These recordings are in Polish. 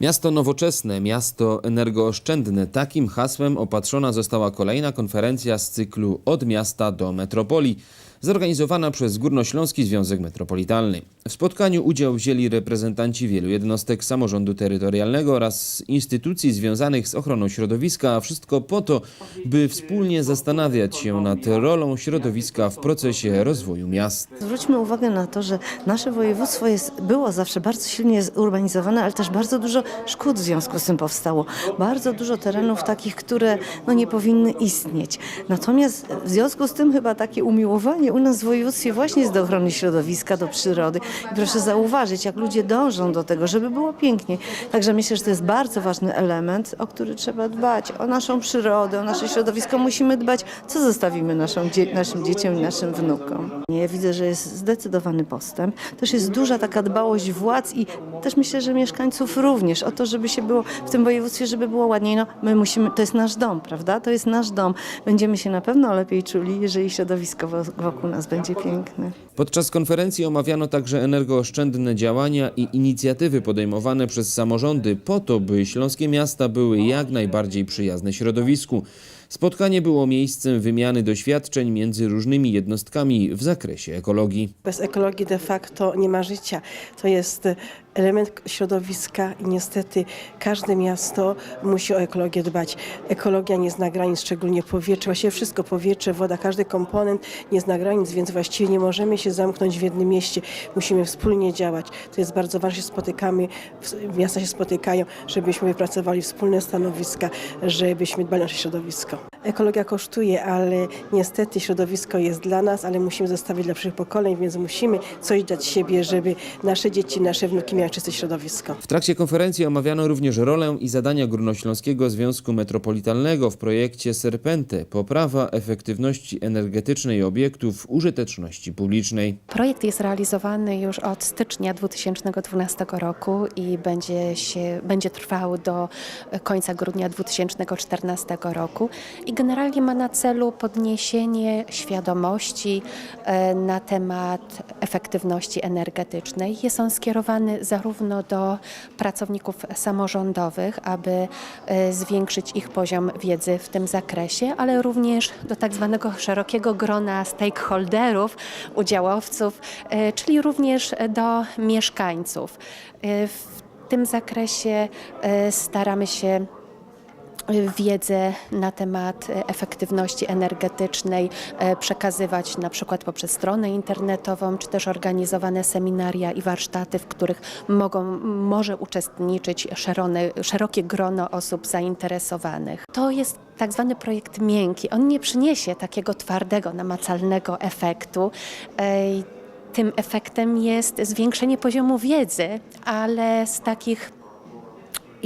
Miasto nowoczesne, miasto energooszczędne. Takim hasłem opatrzona została kolejna konferencja z cyklu Od miasta do metropolii, zorganizowana przez Górnośląski Związek Metropolitalny. W spotkaniu udział wzięli reprezentanci wielu jednostek samorządu terytorialnego oraz instytucji związanych z ochroną środowiska, a wszystko po to, by wspólnie zastanawiać się nad rolą środowiska w procesie rozwoju miast. Zwróćmy uwagę na to, że nasze województwo jest, było zawsze bardzo silnie zurbanizowane, ale też bardzo dużo szkód w związku z tym powstało. Bardzo dużo terenów takich, które no, nie powinny istnieć. Natomiast w związku z tym chyba takie umiłowanie u nas w województwie właśnie jest do ochrony środowiska, do przyrody. I proszę zauważyć, jak ludzie dążą do tego, żeby było pięknie. Także myślę, że to jest bardzo ważny element, o który trzeba dbać. O naszą przyrodę, o nasze środowisko musimy dbać. Co zostawimy naszą, dzie- naszym dzieciom i naszym wnukom? Ja widzę, że jest zdecydowany postęp. Też jest duża taka dbałość władz i też myślę, że mieszkańców również o to, żeby się było w tym województwie, żeby było ładniej. No, my musimy, to jest nasz dom, prawda? To jest nasz dom. Będziemy się na pewno lepiej czuli, jeżeli środowisko wo- wokół nas będzie piękne. Podczas konferencji omawiano także energooszczędne działania i inicjatywy podejmowane przez samorządy po to, by śląskie miasta były jak najbardziej przyjazne środowisku. Spotkanie było miejscem wymiany doświadczeń między różnymi jednostkami w zakresie ekologii. Bez ekologii de facto nie ma życia. To jest element środowiska i niestety każde miasto musi o ekologię dbać. Ekologia nie zna granic, szczególnie powietrze. Właściwie wszystko, powietrze, woda, każdy komponent nie zna granic, więc właściwie nie możemy się zamknąć w jednym mieście. Musimy wspólnie działać. To jest bardzo ważne, że się spotykamy, miasta się spotykają, żebyśmy wypracowali wspólne stanowiska, żebyśmy dbali o nasze środowisko. Ekologia kosztuje, ale niestety środowisko jest dla nas, ale musimy zostawić dla przyszłych pokoleń, więc musimy coś dać siebie, żeby nasze dzieci, nasze wnuki miały czyste środowisko. W trakcie konferencji omawiano również rolę i zadania Górnośląskiego Związku Metropolitalnego w projekcie Serpente poprawa efektywności energetycznej obiektów użyteczności publicznej. Projekt jest realizowany już od stycznia 2012 roku i będzie, się, będzie trwał do końca grudnia 2014 roku. I generalnie ma na celu podniesienie świadomości e, na temat efektywności energetycznej. Jest on skierowany zarówno do pracowników samorządowych, aby e, zwiększyć ich poziom wiedzy w tym zakresie, ale również do tak zwanego szerokiego grona stakeholderów, udziałowców, e, czyli również do mieszkańców. W tym zakresie staramy się wiedzę na temat e, efektywności energetycznej e, przekazywać na przykład poprzez stronę internetową, czy też organizowane seminaria i warsztaty, w których mogą, może uczestniczyć szerone, szerokie grono osób zainteresowanych. To jest tak zwany projekt miękki. On nie przyniesie takiego twardego, namacalnego efektu. Ej, Tym efektem jest zwiększenie poziomu wiedzy, ale z takich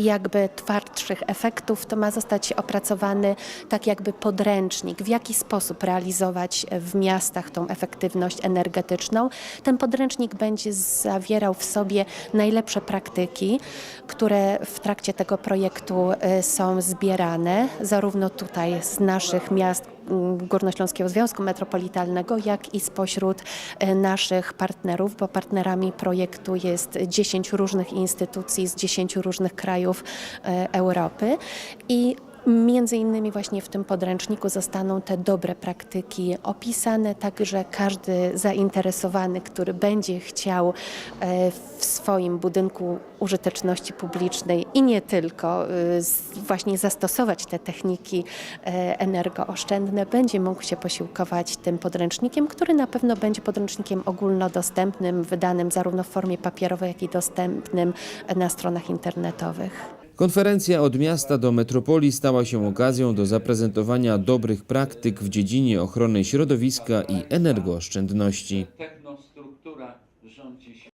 jakby twardszych efektów, to ma zostać opracowany tak jakby podręcznik, w jaki sposób realizować w miastach tą efektywność energetyczną. Ten podręcznik będzie zawierał w sobie najlepsze praktyki, które w trakcie tego projektu y, są zbierane, zarówno tutaj z naszych miast, Górnośląskiego Związku Metropolitalnego, jak i spośród e, naszych partnerów, bo partnerami projektu jest 10 różnych instytucji z 10 różnych krajów e, Europy. I Między innymi właśnie w tym podręczniku zostaną te dobre praktyki opisane, tak że każdy zainteresowany, który będzie chciał e, w swoim budynku użyteczności publicznej i nie tylko e, właśnie zastosować te techniki e, energooszczędne, będzie mógł się posiłkować tym podręcznikiem, który na pewno będzie podręcznikiem ogólnodostępnym, wydanym zarówno w formie papierowej, jak i dostępnym na stronach internetowych. Konferencja od miasta do metropolii stała się okazją do zaprezentowania dobrych praktyk w dziedzinie ochrony środowiska i energooszczędności.